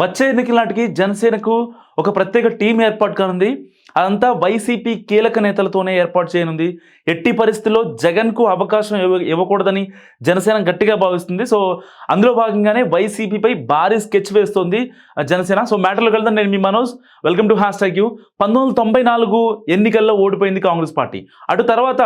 వచ్చే ఎన్నికల నాటికి జనసేనకు ఒక ప్రత్యేక టీం ఏర్పాటు కానుంది. అదంతా వైసీపీ కీలక నేతలతోనే ఏర్పాటు చేయనుంది. ఎట్టి పరిస్థితుల్లో జగన్కు అవకాశం ఇవ్వ ఇవ్వకూడదని జనసేన గట్టిగా భావిస్తుంది. సో అందులో భాగంగానే వైసీపీపై భారీ స్కెచ్ వేస్తోంది ఆ, జనసేన. సో మ్యాటర్లో వెళ్దాం నేను మీ Manoj. Welcome to hashtag U. పంతొమ్మిది తొంభై నాలుగు ఎన్నికల్లో ఓడిపోయింది కాంగ్రెస్ పార్టీ. అటు తర్వాత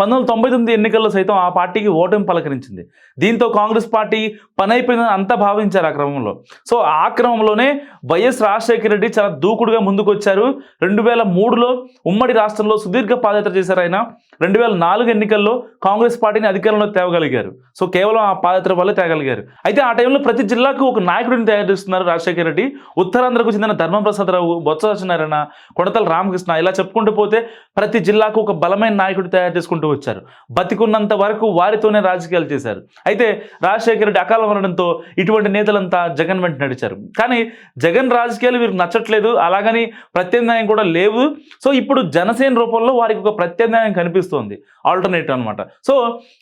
పంతొమ్మిది తొంభై తొమ్మిది ఎన్నికల్లో సైతం ఆ పార్టీకి ఓటమి పలకరించింది. దీంతో కాంగ్రెస్ పార్టీ పని అయిపోయిందని అంతా భావించారు ఆ క్రమంలో. సో ఆ క్రమంలోనే వైఎస్ రాజశేఖర రెడ్డి చాలా దూకుడుగా ముందుకు వచ్చారు రెండు వేల మూడులో ఉమ్మడి రాష్ట్రంలో సుదీర్ఘ పాదయాత్ర చేశారు ఆయన. రెండు వేల నాలుగు ఎన్నికల్లో కాంగ్రెస్ పార్టీని అధికారంలో తేవగలిగారు. సో కేవలం ఆ పాదయాత్ర వల్ల తేగలిగారు అయితే ఆ టైంలో ప్రతి జిల్లాకు ఒక నాయకుడిని తయారు చేస్తున్నారు రాజశేఖర రెడ్డి. ఉత్తరాంధ్రకు చెందిన ధర్మప్రసాదరావు బొత్స సత్యనారాయణ కొడతల రామకృష్ణ ఇలా చెప్పుకుంటూ పోతే ప్రతి జిల్లాకు ఒక బలమైన నాయకుడు తయారు చేసుకుంటూ వచ్చారు. బతికున్నంత వరకు వారితోనే రాజకీయాలు చేశారు. అయితే రాజశేఖర రెడ్డి అకాల మరణంతో ఇటువంటి నేతలంతా జగన్ వెంట నడిచారు. కానీ జగన్ రాజకీయాలు వీరికి నచ్చట్లేదు. అలాగని ప్రత్యామ్నాయం కూడా లేవు. సో ఇప్పుడు జనసేన రూపంలో వారికి ఒక ప్రత్యామ్నాయం కనిపిస్తోంది. ఆల్టర్నేటివ్ అనమాట సో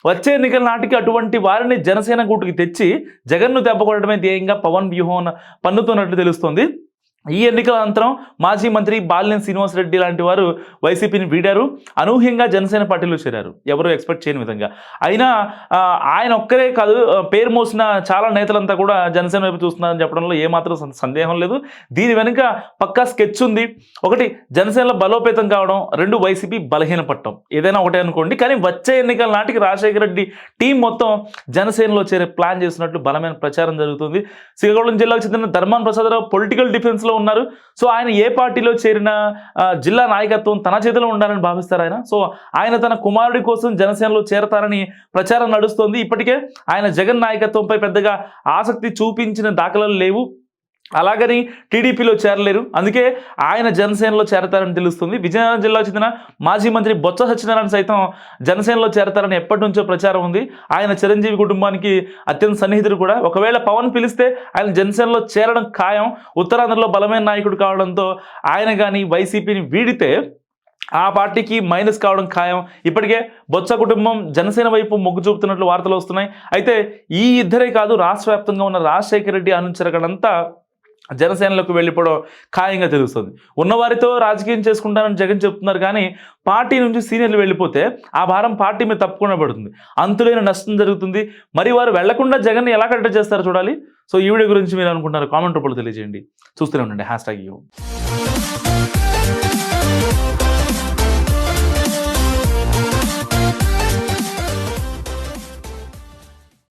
వచ్చే ఎన్నికల నాటికి అటువంటి వారిని జనసేన గుట్టుకి తెచ్చి జగన్ను దెబ్బకొట్టడమే ధ్యేయంగా పవన్ వ్యూహం పన్నుతున్నట్లు తెలుస్తోంది. ఈ ఎన్నికల అనంతరం మాజీ మంత్రి బాలినేని శ్రీనివాసరెడ్డి లాంటి వారు వైసీపీని వీడారు. అనూహ్యంగా జనసేన పార్టీలో చేరారు. ఎవరు ఎక్స్పెక్ట్ చేయని విధంగా. అయినా ఆయన ఒక్కరే కాదు పేరు మోసిన చాలా నేతలంతా కూడా జనసేన వైపు చూస్తున్నారని చెప్పడంలో ఏమాత్రం సందేహం లేదు. దీని వెనుక పక్కా స్కెచ్ ఉంది. ఒకటి జనసేనలో బలోపేతం కావడం. రెండు వైసీపీ బలహీన పట్టడం ఏదైనా ఒకటే అనుకోండి. కానీ వచ్చే ఎన్నికల నాటికి రాజశేఖర రెడ్డి టీం మొత్తం జనసేనలో చేరే ప్లాన్ చేసినట్లు బలమైన ప్రచారం జరుగుతుంది. శ్రీకాకుళం జిల్లాకు చెందిన ధర్మాన్ ప్రసాదరావు పొలిటికల్ డిఫెన్స్లో ఉన్నారు. సో ఆయన ఏ పార్టీలో చేరిన జిల్లా నాయకత్వం తన చేతిలో ఉండాలని భావిస్తారు ఆయన. సో ఆయన తన కుమారుడి కోసం జనసేనలో చేరతారని ప్రచారం నడుస్తోంది. ఇప్పటికే ఆయన జగన్ నాయకత్వంపై పెద్దగా ఆసక్తి చూపించిన దాఖలాలు లేవు. అలాగని టీడీపీలో చేరలేరు. అందుకే ఆయన జనసేనలో చేరతారని తెలుస్తుంది. విజయనగరం జిల్లా చెందిన మాజీ మంత్రి బొత్స సత్యనారాయణ సైతం జనసేనలో చేరతారని ఎప్పటి నుంచో ప్రచారం ఉంది. ఆయన చిరంజీవి కుటుంబానికి అత్యంత సన్నిహితుడు కూడా. ఒకవేళ పవన్ పిలిస్తే ఆయన జనసేనలో చేరడం ఖాయం. ఉత్తరాంధ్రలో బలమైన నాయకుడు కావడంతో ఆయన కానీ వైసీపీని వీడితే ఆ పార్టీకి మైనస్ కావడం ఖాయం. ఇప్పటికే బొత్స కుటుంబం జనసేన వైపు మొగ్గు చూపుతున్నట్లు వార్తలు వస్తున్నాయి. అయితే ఈ ఇద్దరే కాదు రాష్ట్ర వ్యాప్తంగా ఉన్న రాజశేఖర రెడ్డి అనుచరగడంతా జనసేనలోకి వెళ్ళిపోవడం ఖాయంగా తెలుస్తుంది. ఉన్నవారితో రాజకీయం చేసుకుంటానని జగన్ చెప్తున్నారు కానీ పార్టీ నుంచి సీనియర్లు వెళ్ళిపోతే ఆ భారం పార్టీ మీద తప్పకుండా పడుతుంది. అంతులేని నష్టం జరుగుతుంది. మరి వారు వెళ్ళకుండా జగన్ ఎలా కట్టడి చేస్తారో చూడాలి. సో ఈ వీడియో గురించి మీరు అనుకుంటున్నారు కామెంట్ రూపంలో తెలియజేయండి. చూస్తూనే ఉండండి. Hashtag U.